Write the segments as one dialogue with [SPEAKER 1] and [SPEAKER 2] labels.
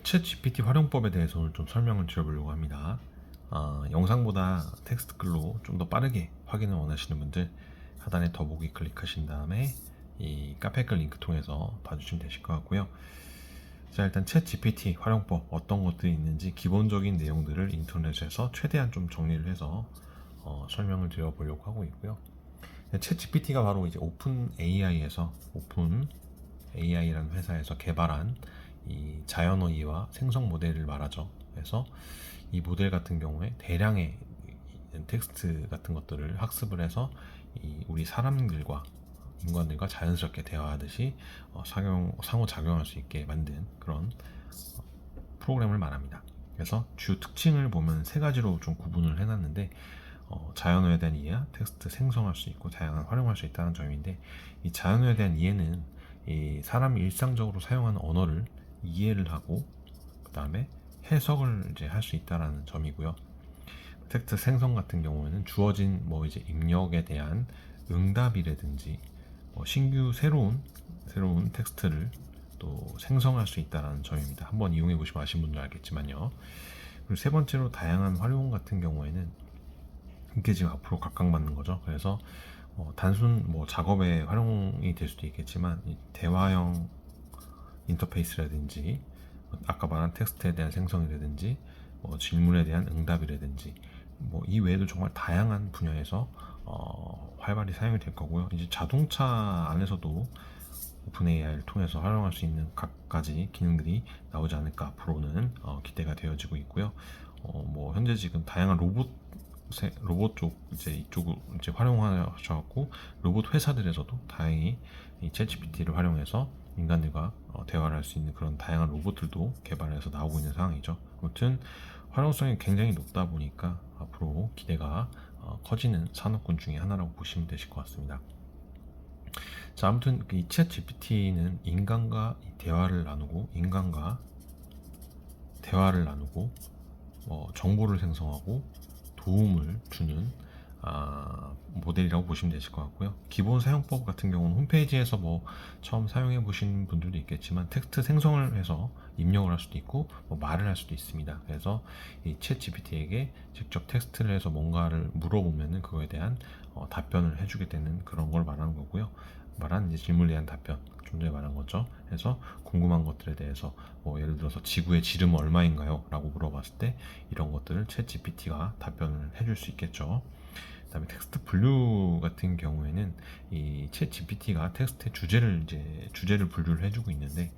[SPEAKER 1] 챗 GPT 활용법에 대해서 오늘 좀 설명을 드려보려고 합니다. 아, 영상보다 텍스트 글로 좀 더 빠르게 확인을 원하시는 분들 하단에 더보기 클릭하신 다음에 이 카페 글 링크 통해서 봐주시면 되실 것 같고요. 자 일단 챗 GPT 활용법 어떤 것들이 있는지 기본적인 내용들을 인터넷에서 최대한 좀 정리를 해서 어, 설명을 드려보려고 하고 있고요. 챗 GPT가 바로 이제 오픈 AI에서 오픈 AI라는 회사에서 개발한 이 자연어의와 생성 모델을 말하죠. 그래서 이 모델 같은 경우에 대량의 텍스트 같은 것들을 학습을 해서 이 우리 사람들과 인간들과 자연스럽게 대화하듯이 어, 상용, 상호작용할 수 있게 만든 그런 어, 프로그램을 말합니다. 그래서 주요 특징을 보면 세 가지로 좀 구분을 해놨는데 어, 자연어에 대한 이해와 텍스트 생성할 수 있고 다양한 활용할 수 있다는 점인데 이 자연어에 대한 이해는 이 사람이 일상적으로 사용하는 언어를 이해를 하고 그 다음에 해석을 이제 할 수 있다라는 점이고요. 텍스트 생성 같은 경우에는 주어진 뭐 이제 입력에 대한 응답이라든지 뭐 신규 새로운 새로운 텍스트를 또 생성할 수 있다라는 점입니다. 한번 이용해 보시면 아신 분들 알겠지만요. 그리고 세 번째로 다양한 활용 같은 경우에는 이게 지금 앞으로 각광받는 거죠. 그래서 어, 단순 뭐 작업에 활용이 될 수도 있겠지만 이 대화형 인터페이스라든지 아까 말한 텍스트에 대한 생성이라든지 뭐 질문에 대한 응답이라든지 뭐 이 외에도 정말 다양한 분야에서 어, 활발히 사용이 될 거고요. 이제 자동차 안에서도 오픈 AI를 통해서 활용할 수 있는 각가지 기능들이 나오지 않을까 앞으로는 어, 기대가 되어지고 있고요. 어, 뭐 현재 지금 다양한 로봇 세- 로봇 쪽 이제 이쪽을 이제 활용하셔갖고 로봇 회사들에서도 다행히 이 챗GPT를 활용해서 인간들과 어, 대화를 할 수 있는 그런 다양한 로봇들도 개발해서 나오고 있는 상황이죠. 아무튼 활용성이 굉장히 높다 보니까 앞으로 기대가 어, 커지는 산업군 중에 하나라고 보시면 되실 것 같습니다. 자, 아무튼 이 챗GPT는 인간과 이 대화를 나누고 인간과 대화를 나누고 뭐 정보를 생성하고 도움을 주는 아, 모델이라고 보시면 되실 것 같고요. 기본 사용법 같은 경우는 홈페이지에서 뭐 처음 사용해 보신 분들도 있겠지만 텍스트 생성을 해서 입력을 할 수도 있고 뭐 말을 할 수도 있습니다. 그래서 이챗 GPT에게 직접 텍스트를 해서 뭔가를 물어보면은 그거에 대한 어, 답변을 해주게 되는 그런 걸 말하는 거고요. 말한 이제 질문에 대한 답변 좀 전에 말한 거죠. 그래서 궁금한 것들에 대해서 뭐 예를 들어서 지구의 지름은 얼마인가요? 라고 물어봤을 때 이런 것들을 챗 GPT가 답변을 해줄 수 있겠죠. 그다음에 텍스트 분류 같은 경우에는 이챗 GPT가 텍스트의 주제를 이제 주제를 분류를 해주고 있는데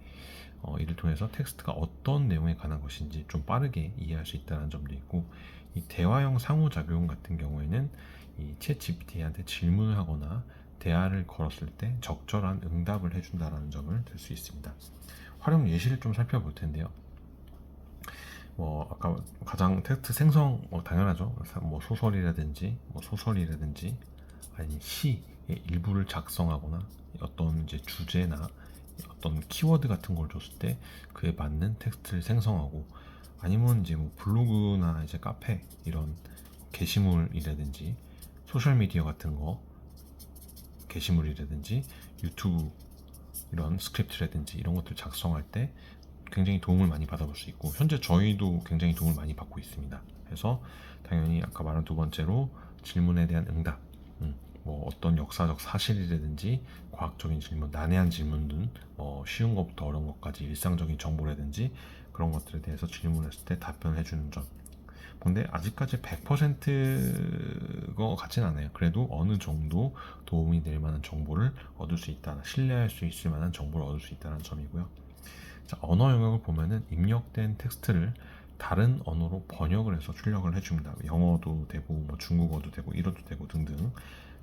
[SPEAKER 1] 어, 이를 통해서 텍스트가 어떤 내용에 관한 것인지 좀 빠르게 이해할 수 있다는 점도 있고 이 대화형 상호작용 같은 경우에는 이챗 GPT한테 질문을 하거나 대화를 걸었을 때 적절한 응답을 해준다는 점을 들 수 있습니다. 활용 예시를 좀 살펴볼 텐데요. 뭐 아까 가장 텍스트 생성 뭐 당연하죠. 뭐 소설이라든지 뭐 소설이라든지 아니 시의 일부를 작성하거나 어떤 이제 주제나 어떤 키워드 같은 걸 줬을 때 그에 맞는 텍스트를 생성하고 아니면 이제 뭐 블로그나 이제 카페 이런 게시물이라든지 소셜 미디어 같은 거 게시물이라든지 유튜브 이런 스크립트라든지 이런 것들 작성할 때 굉장히 도움을 많이 받아볼 수 있고 현재 저희도 굉장히 도움을 많이 받고 있습니다. 그래서 당연히 아까 말한 두 번째로 질문에 대한 응답, 음, 뭐 어떤 역사적 사실이라든지 과학적인 질문, 난해한 질문 뭐 쉬운 것부터 어려운 것까지 일상적인 정보라든지 그런 것들에 대해서 질문했을 때 답변을 해주는 점. 근데 아직까지 100%거 같진 않아요. 그래도 어느 정도 도움이 될 만한 정보를 얻을 수 있다, 신뢰할 수 있을 만한 정보를 얻을 수 있다는 점이고요. 자, 언어 영역을 보면은 입력된 텍스트를 다른 언어로 번역을 해서 출력을 해줍니다. 영어도 되고, 뭐 중국어도 되고, 일어도 되고 등등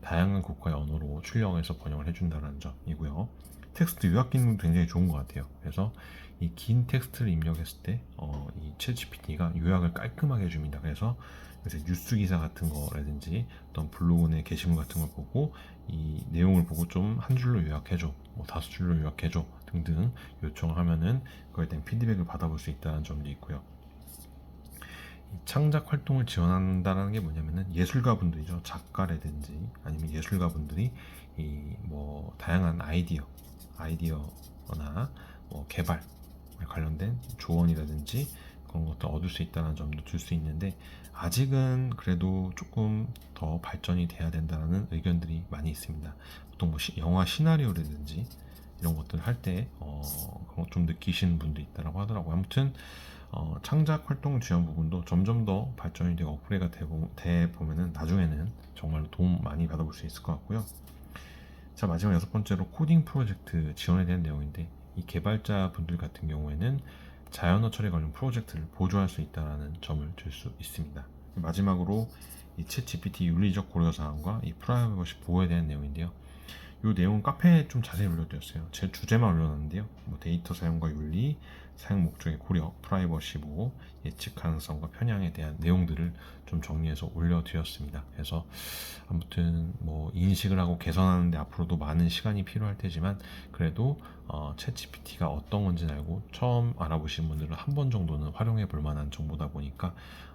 [SPEAKER 1] 다양한 국가의 언어로 출력해서 번역을 해준다는 점이고요. 텍스트 요약 기능도 굉장히 좋은 것 같아요. 그래서 이 긴 텍스트를 입력했을 때, 어, 이 챗GPT가 요약을 깔끔하게 해줍니다. 그래서 요새 뉴스 기사 같은 거라든지 어떤 블로그 내 게시물 같은 걸 보고 이 내용을 보고 좀 한 줄로 요약해줘, 뭐 다섯 줄로 요약해줘 등등 요청을 하면은 그거에 대한 피드백을 받아볼 수 있다는 점도 있고요. 이 창작 활동을 지원한다는 게 뭐냐면은 예술가 분들이죠. 작가라든지 아니면 예술가 분들이 이 뭐 다양한 아이디어, 아이디어나 뭐 개발 관련된 조언이라든지 그런 것들 얻을 수 있다는 점도 줄 수 있는데 아직은 그래도 조금 더 발전이 돼야 된다는 의견들이 많이 있습니다. 보통 뭐 시- 영화 시나리오라든지 이런 것들 할 때 어, 그런 거좀 느끼시는 분도 있다라고 하더라고요. 아무튼 어, 창작 활동 지원 부분도 점점 더 발전이 되고 업그레이드가 돼 보면은 나중에는 정말로 도움 많이 받아볼 수 있을 것 같고요. 자 마지막 여섯 번째로 코딩 프로젝트 지원에 대한 내용인데 이 개발자 분들 같은 경우에는 자연어 처리 관련 프로젝트를 보조할 수 있다는 점을 들수 있습니다. 마지막으로 이챗 GPT 윤리적 고려 사항과 이 프라이버시 보호에 대한 내용인데요. 이 내용은 카페에 좀 자세히 올려드렸어요. 제 주제만 올려놨는데요. 뭐 데이터 사용과 윤리, 사용 목적의 고려, 프라이버시 보호, 예측 가능성과 편향에 대한 내용들을 좀 정리해서 올려드렸습니다. 그래서 아무튼 뭐 인식을 하고 개선하는데 앞으로도 많은 시간이 필요할 테지만 그래도 어, 챗 GPT가 어떤 건지 알고 처음 알아보시는 분들은 한 번 정도는 활용해 볼 만한 정보다 보니까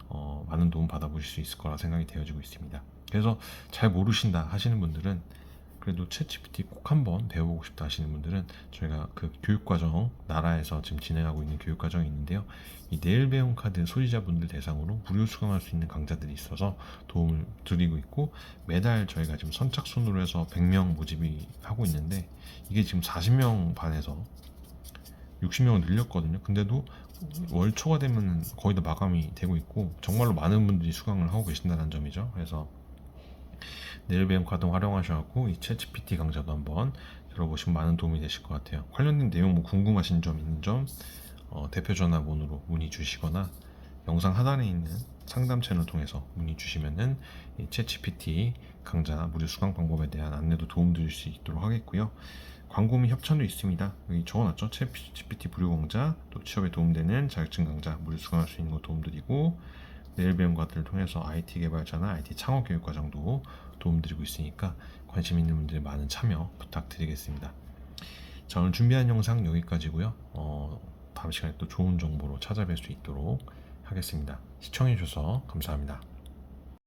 [SPEAKER 1] 어, 많은 도움 받아보실 수 있을 거라 생각이 되어지고 있습니다. 그래서 잘 모르신다 하시는 분들은 그래도 챗GPT 꼭 한번 배워보고 싶다 하시는 분들은 저희가 그 교육과정 나라에서 지금 진행하고 있는 교육과정이 있는데요. 이 내일 배움 카드 소지자분들 대상으로 무료 수강할 수 있는 강좌들이 있어서 도움을 드리고 있고 매달 저희가 지금 선착순으로 해서 100명 모집이 하고 있는데 이게 지금 40명 반에서 60명을 늘렸거든요. 근데도 월 초가 되면 거의 다 마감이 되고 있고 정말로 많은 분들이 수강을 하고 계신다는 점이죠. 그래서 내일 배움 카드 활용하셔갖고 이 챗GPT 강좌도 한번 들어보시면 많은 도움이 되실 것 같아요. 관련된 내용 뭐 궁금하신 점 있는 점 어, 대표 전화번호로 문의 주시거나 영상 하단에 있는 상담 채널 통해서 문의 주시면은 이 챗GPT 강좌 무료 수강 방법에 대한 안내도 도움 드릴 수 있도록 하겠고요. 광고 및 협찬도 있습니다. 여기 적어놨죠. 챗GPT 무료 강좌, 또 취업에 도움되는 자격증 강좌 무료 수강할 수 있는 거 도움 드리고 내일 배움 과들을 통해서 IT 개발자나 IT 창업 교육 과정도 도움 드리고 있으니까 관심 있는 분들 많은 참여 부탁드리겠습니다. 자 오늘 준비한 영상 여기까지고요. 어, 다음 시간에 또 좋은 정보로 찾아뵐 수 있도록 하겠습니다. 시청해주셔서 감사합니다.